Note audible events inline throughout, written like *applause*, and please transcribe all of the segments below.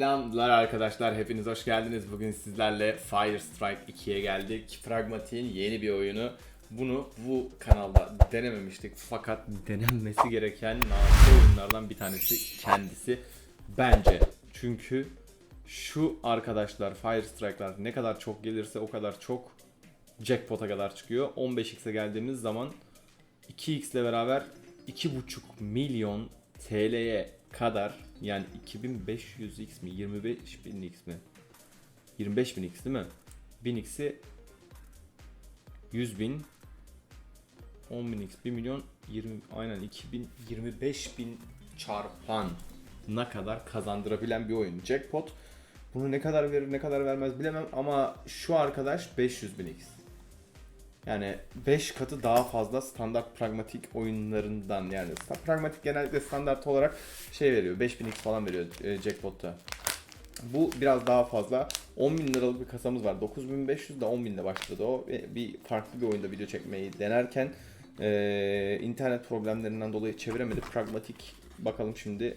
Selamlar arkadaşlar, hepiniz hoş geldiniz. Bugün sizlerle Fire Strike 2'ye geldik. Pragmatik'in yeni bir oyunu. Bunu bu kanalda denememiştik fakat denenmesi gereken nadir oyunlardan bir tanesi kendisi bence. Çünkü şu arkadaşlar Fire Strike'lar ne kadar çok gelirse o kadar çok jackpot'a kadar çıkıyor. 15x'e geldiğimiz zaman 2x ile beraber 2,5 milyon TL'ye kadar yani 2500x mi 25000x mi? 25000x değil mi? 1000x'i 100 bin 10.000x 1 milyon 20 aynen 2000 25 bin çarpan ne kadar kazandırabilen bir oyun. Jackpot bunu ne kadar verir ne kadar vermez bilemem ama şu arkadaş 500 bin x yani 5 katı daha fazla standart pragmatik oyunlarından yani pragmatik genellikle standart olarak şey veriyor 5000x falan veriyor e, jackpot'ta. Bu biraz daha fazla. 10 bin liralık bir kasamız var. 9500 de 10 binle başladı o. Ve Bir farklı bir oyunda video çekmeyi denerken e, internet problemlerinden dolayı çeviremedik. Pragmatik bakalım şimdi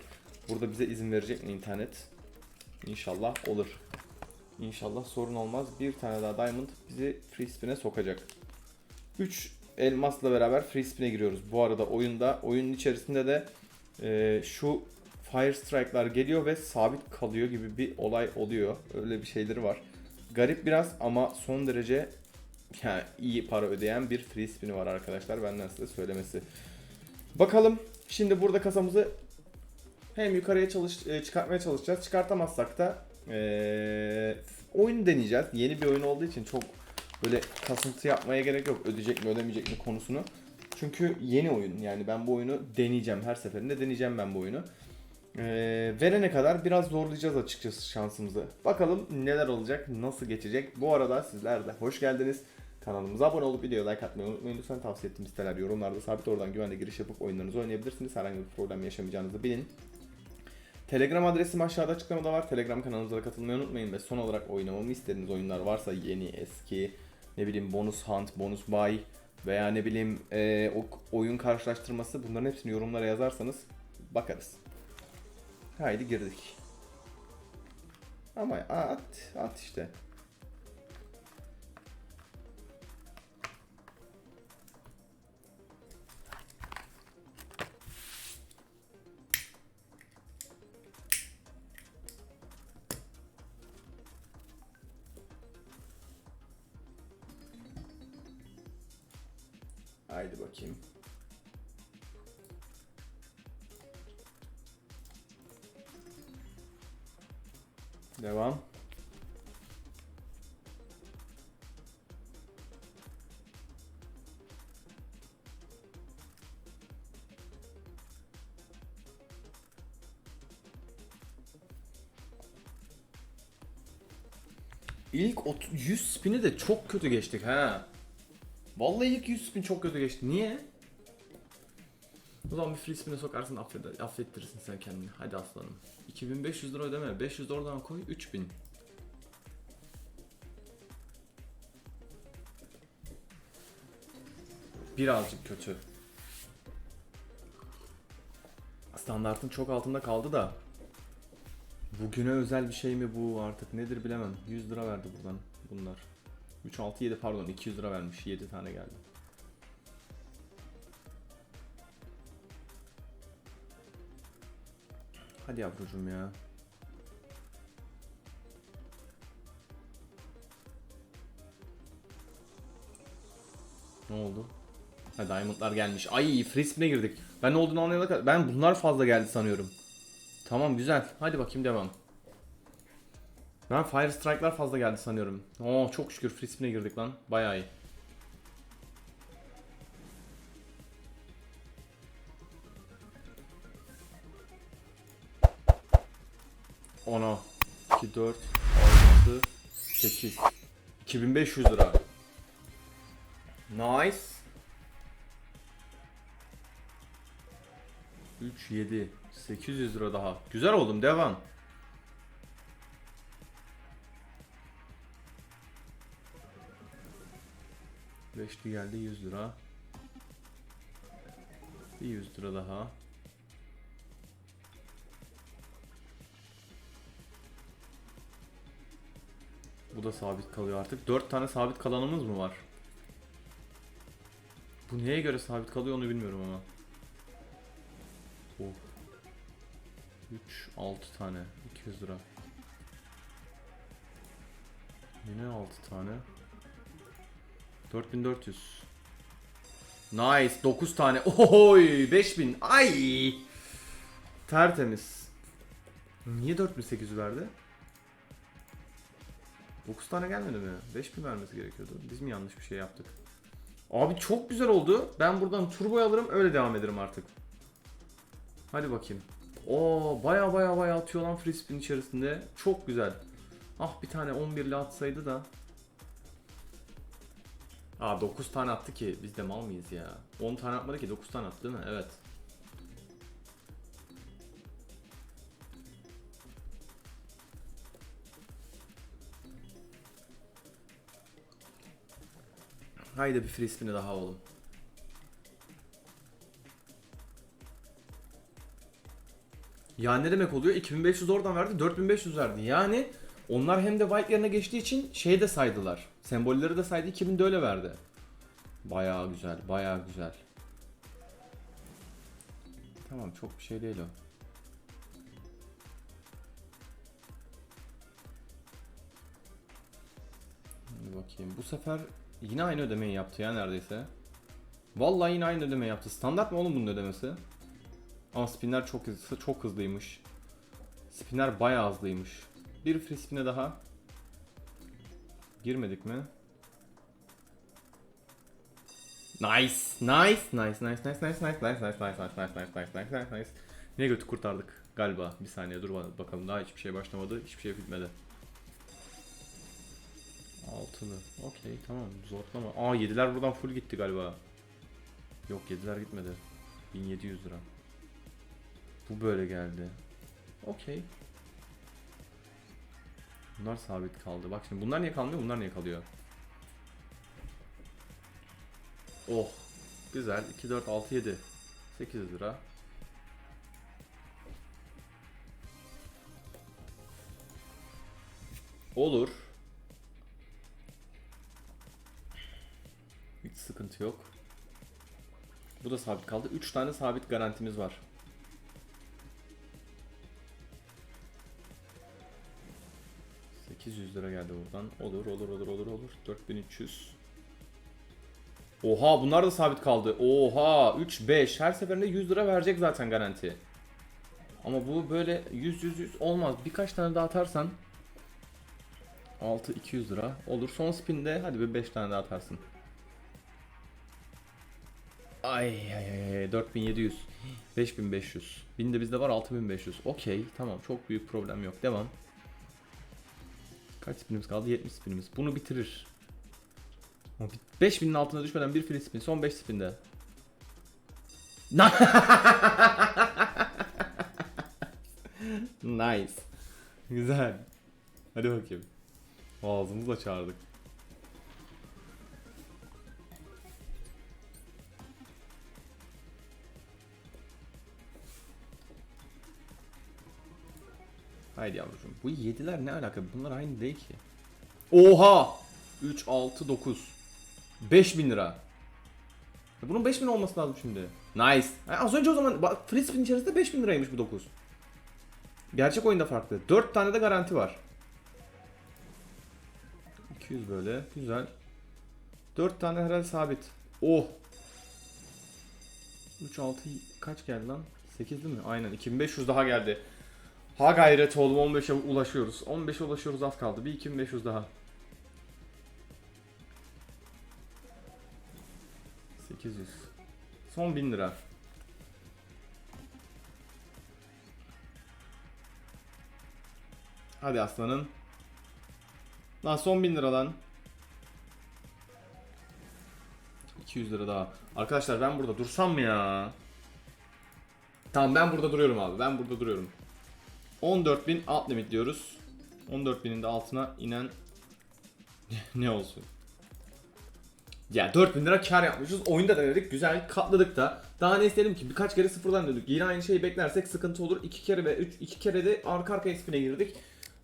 burada bize izin verecek mi internet? İnşallah olur. İnşallah sorun olmaz. Bir tane daha diamond bizi free spin'e sokacak. 3 elmasla beraber free spin'e giriyoruz. Bu arada oyunda oyunun içerisinde de e, şu fire strike'lar geliyor ve sabit kalıyor gibi bir olay oluyor. Öyle bir şeyleri var. Garip biraz ama son derece yani iyi para ödeyen bir free spin'i var arkadaşlar. Benden size söylemesi. Bakalım şimdi burada kasamızı hem yukarıya çalış, e, çıkartmaya çalışacağız. Çıkartamazsak da e, oyun deneyeceğiz. Yeni bir oyun olduğu için çok böyle kasıntı yapmaya gerek yok. Ödeyecek mi ödemeyecek mi konusunu. Çünkü yeni oyun yani ben bu oyunu deneyeceğim. Her seferinde deneyeceğim ben bu oyunu. Ee, verene kadar biraz zorlayacağız açıkçası şansımızı. Bakalım neler olacak, nasıl geçecek. Bu arada sizler de hoş geldiniz. Kanalımıza abone olup videoya like atmayı unutmayın. Lütfen tavsiye ettiğim siteler yorumlarda sabit oradan güvenle giriş yapıp oyunlarınızı oynayabilirsiniz. Herhangi bir problem yaşamayacağınızı bilin. Telegram adresim aşağıda açıklamada var. Telegram kanalımıza katılmayı unutmayın. Ve son olarak oynamamı istediğiniz oyunlar varsa yeni, eski, ne bileyim bonus hunt, bonus buy veya ne bileyim e, o oyun karşılaştırması bunların hepsini yorumlara yazarsanız bakarız. Haydi girdik. Ama at, at işte. Haydi bakayım. Devam. İlk ot- 100 spin'i de çok kötü geçtik ha. Vallahi ilk 100 spin çok kötü geçti. Niye? O zaman bir free spin'e sokarsın affeder, affettirirsin sen kendini. Hadi aslanım. 2500 lira ödeme. 500 de oradan koy. 3000. Birazcık kötü. Standartın çok altında kaldı da. Bugüne özel bir şey mi bu artık nedir bilemem. 100 lira verdi buradan bunlar. 3, 6, 7 pardon 200 lira vermiş. 7 tane geldi. Hadi yavrucuğum ya. Ne oldu? Ha diamondlar gelmiş. Ay free spin'e girdik. Ben ne olduğunu anlayana kadar. Ben bunlar fazla geldi sanıyorum. Tamam güzel. Hadi bakayım devam. Ben Fire Strike'lar fazla geldi sanıyorum. Oo çok şükür free spin'e girdik lan. Bayağı iyi. Ona 2, 4, 6, 8 2500 lira Nice 3, 7 800 lira daha Güzel oldum devam Beşli geldi 100 lira. Bir 100 lira daha. Bu da sabit kalıyor artık. 4 tane sabit kalanımız mı var? Bu neye göre sabit kalıyor onu bilmiyorum ama. Oh. 3, 6 tane. 200 lira. Yine 6 tane. 4400. Nice. 9 tane. Oy 5000. Ay. Tertemiz. Niye 4800 verdi? 9 tane gelmedi mi? 5000 vermesi gerekiyordu. Biz mi yanlış bir şey yaptık? Abi çok güzel oldu. Ben buradan turbo alırım öyle devam ederim artık. Hadi bakayım. Oo baya baya baya atıyor lan free içerisinde. Çok güzel. Ah bir tane 11'li atsaydı da. Aa 9 tane attı ki biz de mal mıyız ya? 10 tane atmadı ki 9 tane attı değil mi? Evet. Haydi bir free spin'i daha oğlum. Ya ne demek oluyor? 2500 oradan verdi, 4500 verdi. Yani onlar hem de white yerine geçtiği için şey de saydılar. Sembolleri de saydı, 2000 de öyle verdi. Bayağı güzel, bayağı güzel. Tamam çok bir şey değil o. Hadi bakayım. Bu sefer yine aynı ödemeyi yaptı ya neredeyse. Vallahi yine aynı ödeme yaptı. Standart mı oğlum bunun ödemesi? Ama spinler çok hızlı, çok hızlıymış. Spinler bayağı hızlıymış. Bir free spin'e daha. Girmedik mi? Nice, nice, nice, nice, nice, nice, nice, nice, nice, nice, nice, nice, nice, nice, nice, nice, nice. Yine götü kurtardık galiba. Bir saniye dur bakalım daha hiçbir şey başlamadı, hiçbir şey bitmedi. Altılı. Okey tamam zorlama. Aa yediler buradan full gitti galiba. Yok yediler gitmedi. 1700 lira. Bu böyle geldi. Okey. Bunlar sabit kaldı. Bak şimdi bunlar niye kalmıyor? Bunlar niye kalıyor? Oh. Güzel. 2, 4, 6, 7. 800 lira. Olur. Hiç sıkıntı yok. Bu da sabit kaldı. 3 tane sabit garantimiz var. ...800 lira geldi buradan. Olur, olur, olur, olur, olur. 4300. Oha bunlar da sabit kaldı. Oha 3, 5. Her seferinde 100 lira verecek zaten garanti. Ama bu böyle 100, 100, 100 olmaz. Birkaç tane daha atarsan... 6, 200 lira. Olur. Son spinde hadi bir 5 tane daha atarsın. Ay ay ay ay 4700 5500 1000 de bizde var 6500 Okey tamam çok büyük problem yok devam Kaç spinimiz kaldı? 70 spinimiz bunu bitirir. Ama bit- 5000'in altına düşmeden bir free spin. Son 5 spinde. *laughs* Nice. Güzel. Hadi bakayım. Ağzımızla çağırdık Haydi yavrucuğum. Bu yediler ne alaka? Bunlar aynı değil ki. Oha! 3, 6, 9. 5000 lira. Ya Bunun 5000 olması lazım şimdi. Nice. Az önce o zaman bak, free spin içerisinde 5000 liraymış bu 9. Gerçek oyunda farklı. 4 tane de garanti var. 200 böyle. Güzel. 4 tane herhalde sabit. Oh. 3, 6, kaç geldi lan? 8 değil mi? Aynen. 2500 daha geldi. Ha gayret oğlum 15'e ulaşıyoruz. 15'e ulaşıyoruz az kaldı. Bir 2500 daha. 800. Son 1000 lira. Hadi aslanım. Lan son 1000 lira lan. 200 lira daha. Arkadaşlar ben burada dursam mı ya? Tamam ben burada duruyorum abi. Ben burada duruyorum. 14.000 alt limit diyoruz. 14.000'in de altına inen *laughs* ne olsun? Ya 4000 lira kar yapmışız. Oyunda denedik. Güzel katladık da. Daha ne istedim ki? Birkaç kere sıfırdan dedik. Yine aynı şeyi beklersek sıkıntı olur. İki kere ve üç, iki kere de arka arkaya spine girdik.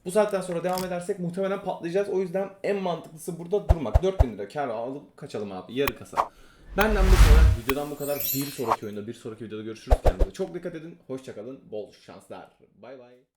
Bu saatten sonra devam edersek muhtemelen patlayacağız. O yüzden en mantıklısı burada durmak. 4000 lira kar alıp kaçalım abi. Yarı kasa. Benden bu kadar. Videodan bu kadar. Bir sonraki oyunda, bir sonraki videoda görüşürüz. Kendinize çok dikkat edin. Hoşçakalın. Bol şanslar. Bay bay.